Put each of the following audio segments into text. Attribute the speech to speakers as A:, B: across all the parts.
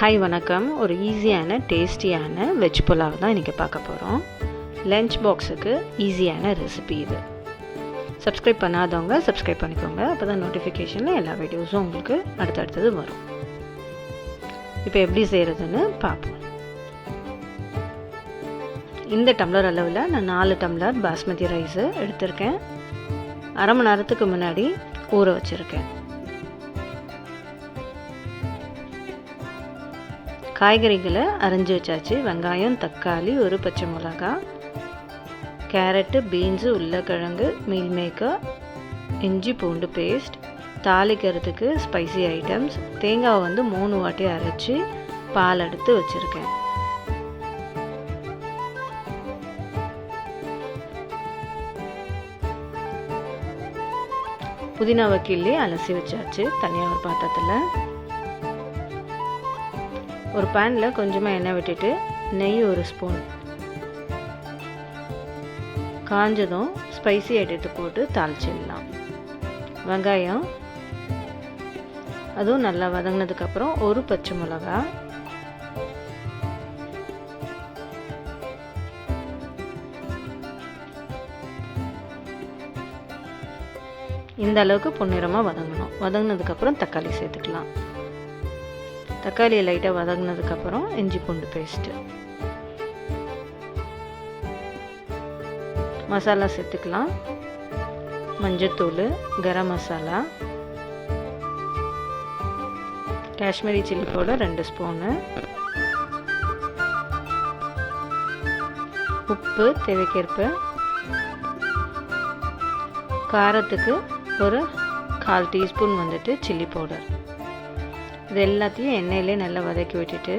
A: Hi வணக்கம். ஒரு ஈஸியான டேஸ்டியான வெஜ் புலாவ் தான் இன்றைக்கி பார்க்க போகிறோம் லஞ்ச் பாக்ஸுக்கு ஈஸியான ரெசிபி இது. சப்ஸ்கிரைப் பண்ணாதவங்க சப்ஸ்கிரைப் பண்ணிக்கோங்க. அப்போ தான் நோட்டிஃபிகேஷனில் எல்லா வீடியோஸும் உங்களுக்கு அடுத்தடுத்தது வரும். இப்போ எப்படி செய்கிறதுன்னு பார்ப்போம். இந்த டம்ளர் அளவில் நான் நாலு டம்ளர் பாஸ்மதி ரைஸு எடுத்திருக்கேன். அரை மணி நேரத்துக்கு முன்னாடி ஊற வச்சுருக்கேன். காய்கறிகளை அரைஞ்சி வச்சாச்சு. வெங்காயம் தக்காளி ஒரு பச்சை மிளகா கேரட்டு பீன்ஸு உருளைக்கிழங்கு மீல் மேக்கர் இஞ்சி பூண்டு பேஸ்ட் தாளிக்கிறதுக்கு ஸ்பைசி ஐட்டம்ஸ் தேங்காவை வந்து மூணு வாட்டி அரைச்சி பால் எடுத்து வச்சுருக்கேன். புதினாவை கிள்ளி அலசி வச்சாச்சு தனியாக ஒரு பாத்திரத்தில். ஒரு பேனில் கொஞ்சமாக எண்ணெய் விட்டுட்டு நெய் ஒரு ஸ்பூன் காஞ்சதும் ஸ்பைசி எடுத்து போட்டு தாளிச்சிடலாம். வெங்காயம் அதுவும் நல்லா வதங்கினதுக்கப்புறம் ஒரு பச்சை மிளகா. இந்த அளவுக்கு பொன்னிறமாக வதங்கணும். வதங்கினதுக்கப்புறம் தக்காளி சேர்த்துக்கலாம். தக்காளியை லைட்டாக வதங்கினதுக்கப்புறம் இஞ்சி பூண்டு பேஸ்ட்டு மசாலா சேர்த்துக்கலாம். மஞ்சத்தூள் கரம் மசாலா. காஷ்மீரி சில்லி பவுடர் ரெண்டு ஸ்பூனு உப்பு தேவைக்கேற்ப. காரத்துக்கு ஒரு கால் டீஸ்பூன் வந்துட்டு சில்லி பவுடர். இது எல்லாத்தையும் எண்ணெயிலே நல்லா வதக்கி விட்டுட்டு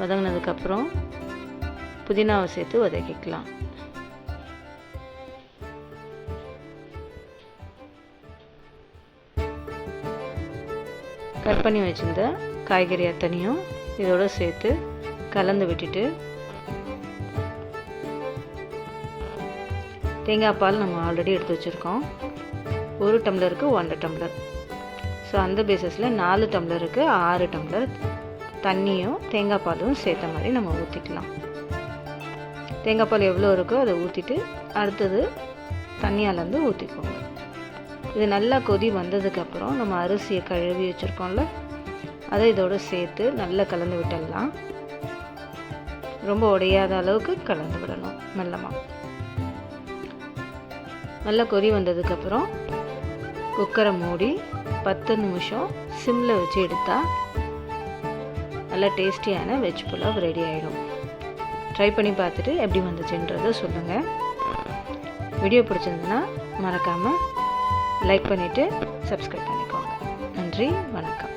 A: வதங்கினதுக்கப்புறம் புதினாவை சேர்த்து வதக்கிக்கலாம். கட் பண்ணி வச்சுருந்த காய்கறி அத்தனையும் இதோடு சேர்த்து கலந்து விட்டுட்டு தேங்காய் பால் நம்ம ஆல்ரெடி எடுத்து வச்சுருக்கோம். ஒரு டம்ளருக்கு ஒன்றரை டம்ளர். ஸோ அந்த பேசஸில் நாலு டம்ளருக்கு ஆறு டம்ளர் தண்ணியும் தேங்காய் பாலும் சேர்த்த மாதிரி நம்ம ஊற்றிக்கலாம் தேங்காய் பால் எவ்வளோ இருக்கோ அதை ஊற்றிட்டு அடுத்தது தண்ணியாலேருந்து ஊற்றிக்கோங்க இது நல்லா கொதி வந்ததுக்கப்புறம் நம்ம அரிசியை கழுவி வச்சுருக்கோம்ல அதை இதோடு சேர்த்து நல்லா கலந்து விட்டுடலாம். ரொம்ப உடையாத அளவுக்கு கலந்து விடணும் மெல்லமாக நல்லா கொதி வந்ததுக்கப்புறம் குக்கரை மூடி பத்து நிமிஷம் சிம்மில் வச்சு எடுத்தால் நல்லா டேஸ்டியான வெஜ் புலாவ் ரெடி ஆகிடும் ட்ரை பண்ணி பார்த்துட்டு எப்படி வந்துச்சுன்றதை சொல்லுங்கள் வீடியோ பிடிச்சிருந்துன்னா மறக்காமல் லைக் பண்ணிவிட்டு சப்ஸ்கிரைப் பண்ணிக்கோங்க. நன்றி வணக்கம்.